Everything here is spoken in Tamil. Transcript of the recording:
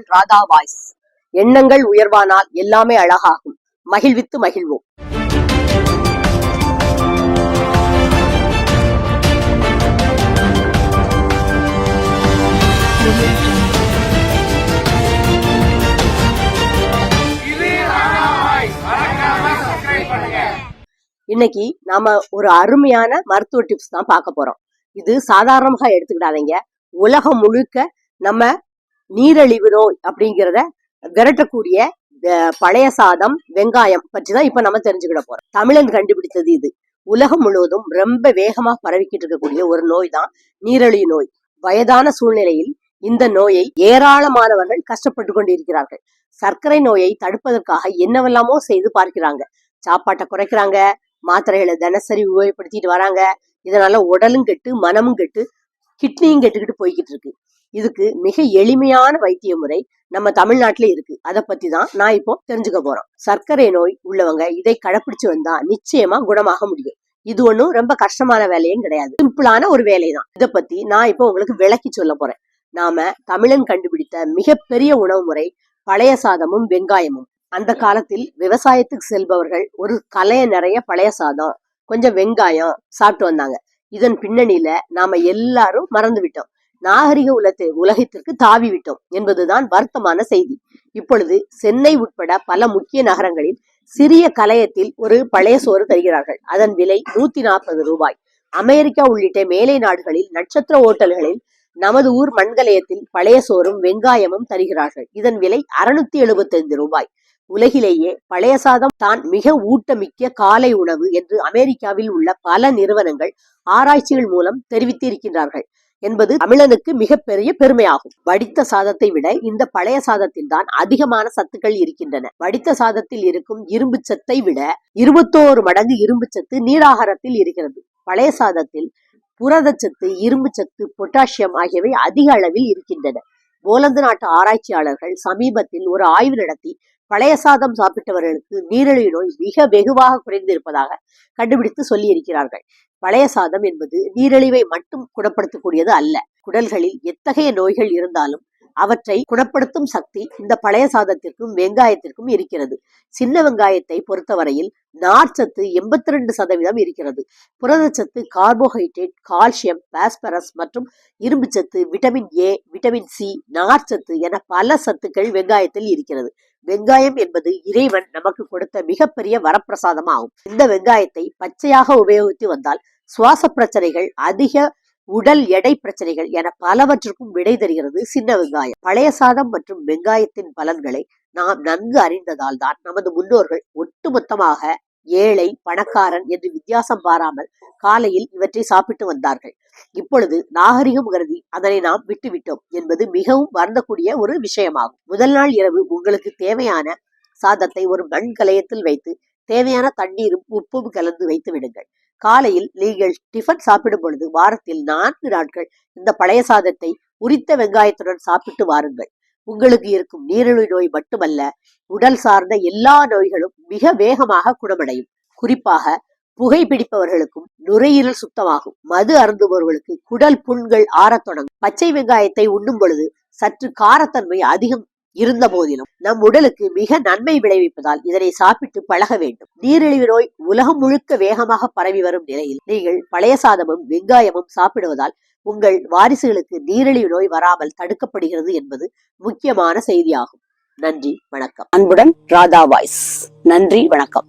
உங்கள் ராதா வாய்ஸ். எண்ணங்கள் உயர்வானால் எல்லாமே அழகாகும். மகிழ்வித்து மகிழ்வோம். இன்னைக்கு நாம ஒரு அருமையான மருத்துவ டிப்ஸ் தான் பார்க்க போறோம். இது சாதாரணமாக எடுத்துக்கிடாதீங்க. உலகம் முழுக்க நம்ம நீரழிவு நோய் அப்படிங்கிறத விரட்டக்கூடிய பழைய சாதம் வெங்காயம் பற்றி தான் இப்ப நம்ம தெரிஞ்சுக்கிட போறோம். தமிழன் கண்டுபிடித்தது இது. உலகம் முழுவதும் ரொம்ப வேகமா பரவிக்கிட்டு இருக்கக்கூடிய ஒரு நோய் தான் நீரழிவு நோய். வயதான சூழ்நிலையில் இந்த நோயை ஏராளமானவர்கள் கஷ்டப்பட்டு கொண்டிருக்கிறார்கள். சர்க்கரை நோயை தடுப்பதற்காக என்னவெல்லாமோ செய்து பார்க்கிறாங்க. சாப்பாட்டை குறைக்கிறாங்க மாத்திரைகளை தினசரி உபயோகப்படுத்திட்டு வராங்க. இதனால உடலும் கெட்டு மனமும் கெட்டு கிட்னியும் கெட்டுக்கிட்டு போய்கிட்டு இருக்கு. இதுக்கு மிக எளிமையான வைத்திய முறை நம்ம தமிழ்நாட்டில இருக்கு. அதை பத்தி தான் நான் இப்போ தெரிஞ்சுக்க போறோம். சர்க்கரை நோய் உள்ளவங்க இதை கடைப்பிடிச்சு வந்தா நிச்சயமா குணமாக முடியும். இது ஒன்றும் ரொம்ப கஷ்டமான வேலையும் கிடையாது. சிம்பிளான ஒரு வேலை தான். இதை பத்தி நான் இப்போ உங்களுக்கு விளக்கி சொல்ல போறேன். நாம தமிழன் கண்டுபிடித்த மிகப்பெரிய உணவு முறை பழைய சாதமும் வெங்காயமும். அந்த காலத்தில் விவசாயத்துக்கு செல்பவர்கள் ஒரு கலைய நிறைய பழைய சாதம் கொஞ்சம் வெங்காயம் சாப்பிட்டு வந்தாங்க. இதன் பின்னணியில நாம எல்லாரும் மறந்து விட்டோம். நாகரிக உலகத்தை உலகத்திற்கு தாவி விட்டோம் என்பதுதான் வருத்தமான செய்தி. இப்பொழுது சென்னை உட்பட பல முக்கிய நகரங்களில் சிறிய கலையத்தில் ஒரு பழைய சோறு தருகிறார்கள். அதன் விலை நூத்தி நாற்பது ரூபாய். அமெரிக்கா உள்ளிட்ட மேலை நாடுகளில் நட்சத்திர ஓட்டல்களில் நமது ஊர் மண்கலயத்தில் பழைய சோறும் வெங்காயமும் தருகிறார்கள். இதன் விலை அறுநூத்தி எழுபத்தைந்து ரூபாய். உலகிலேயே பழைய சாதம் தான் மிக ஊட்டமிக்க காலை உணவு என்று அமெரிக்காவில் உள்ள பல நிறுவனங்கள் ஆராய்ச்சிகள் மூலம் தெரிவித்திருக்கின்றார்கள். என்பது தமிழனுக்கு மிகப்பெரிய பெருமையாகும். வடித்த சாதத்தை விட இந்த பழைய சாதத்தில் தான் அதிகமான சத்துக்கள் இருக்கின்றன. வடித்த சாதத்தில் இருக்கும் இரும்பு சத்தை விட இருபத்தோரு மடங்கு இரும்பு சத்து நீராகாரத்தில் இருக்கிறது. பழைய சாதத்தில் புரதச்சத்து இரும்பு சத்து பொட்டாசியம் ஆகியவை அதிக அளவில் இருக்கின்றன. போலந்து நாட்டு ஆராய்ச்சியாளர்கள் சமீபத்தில் ஒரு ஆய்வு நடத்தி பழைய சாதம் சாப்பிட்டவர்களுக்கு நீரிழிவு நோய் மிக வெகுவாக குறைந்திருப்பதாக கண்டுபிடித்து சொல்லி இருக்கிறார்கள் பழைய சாதம் என்பது நீரிழிவை மட்டும் குணப்படுத்தக்கூடியது அல்ல. குடல்களில் எத்தகைய நோய்கள் இருந்தாலும் அவற்றை குணப்படுத்தும் சக்தி இந்த பழைய சாதத்திற்கும் வெங்காயத்திற்கும் இருக்கிறது. சின்ன வெங்காயத்தை பொறுத்தவரையில் நார்ச்சத்து எண்பத்தி ரெண்டு சதவீதம் இருக்கிறது. புரதச்சத்து கார்போஹைட்ரேட் கால்சியம் பாஸ்பரஸ் மற்றும் இரும்புச்சத்து விட்டமின் ஏ விட்டமின் சி நார்ச்சத்து என பல சத்துக்கள் வெங்காயத்தில் இருக்கிறது. வெங்காயம் என்பது இறைவன் நமக்கு கொடுத்த மிகப்பெரிய வரப்பிரசாதமாகும். இந்த வெங்காயத்தை பச்சையாக உபயோகித்து வந்தால் சுவாச பிரச்சனைகள் அதிக உடல் எடை பிரச்சனைகள் என பலவற்றுக்கும் விடை தருகிறது சின்ன வெங்காயம். பழைய சாதம் மற்றும் வெங்காயத்தின் பலன்களை நாம் நன்கு அறிந்ததால் தான் நமது முன்னோர்கள் ஒட்டுமொத்தமாக ஏழை பணக்காரன் என்று வித்தியாசம் பாராமல் காலையில் இவற்றை சாப்பிட்டு வந்தார்கள். இப்பொழுது நாகரிகம் கருதி அதனை நாம் விட்டுவிட்டோம் என்பது மிகவும் வருந்தக்கூடிய ஒரு விஷயமாகும். முதல் நாள் இரவு உங்களுக்கு தேவையான சாதத்தை ஒரு மண் கலையத்தில் வைத்து தேவையான தண்ணீரும் உப்பும் கலந்து வைத்து விடுங்கள். காலையில் நீங்கள் டிஃபன் சாப்பிடும் பொழுது வாரத்தில் நான்கு நாட்கள் இந்த பழைய சாதத்தை உரித்த வெங்காயத்துடன் சாப்பிட்டு வாருங்கள். உங்களுக்கு இருக்கும் நீரிழிவு நோய் மட்டுமல்ல உடல் சார்ந்த எல்லா நோய்களும் மிக வேகமாக குணமடையும். குறிப்பாக புகைப்பிடிப்பவர்களுக்கும் நுரையீரல் சுத்தமாகும். மது அருந்துபவர்களுக்கு குடல் புண்கள் ஆறத் தொடங்கும். பச்சை வெங்காயத்தை உண்ணும் பொழுது சற்று காரத்தன்மை அதிகம் இருந்த போதிலும் நம் உடலுக்கு மிக நன்மை விளைவிப்பதால் இதனை சாப்பிட்டு பழக வேண்டும். நீரிழிவு நோய் உலகம் முழுக்க வேகமாக பரவி வரும் நிலையில் நீங்கள் பழைய சாதமும் வெங்காயமும் சாப்பிடுவதால் உங்கள் வாரிசுகளுக்கு நீரிழிவு நோய் வராமல் தடுக்கப்படுகிறது என்பது முக்கியமான செய்தியாகும். நன்றி வணக்கம். அன்புடன் ராதா வாய்ஸ். நன்றி வணக்கம்.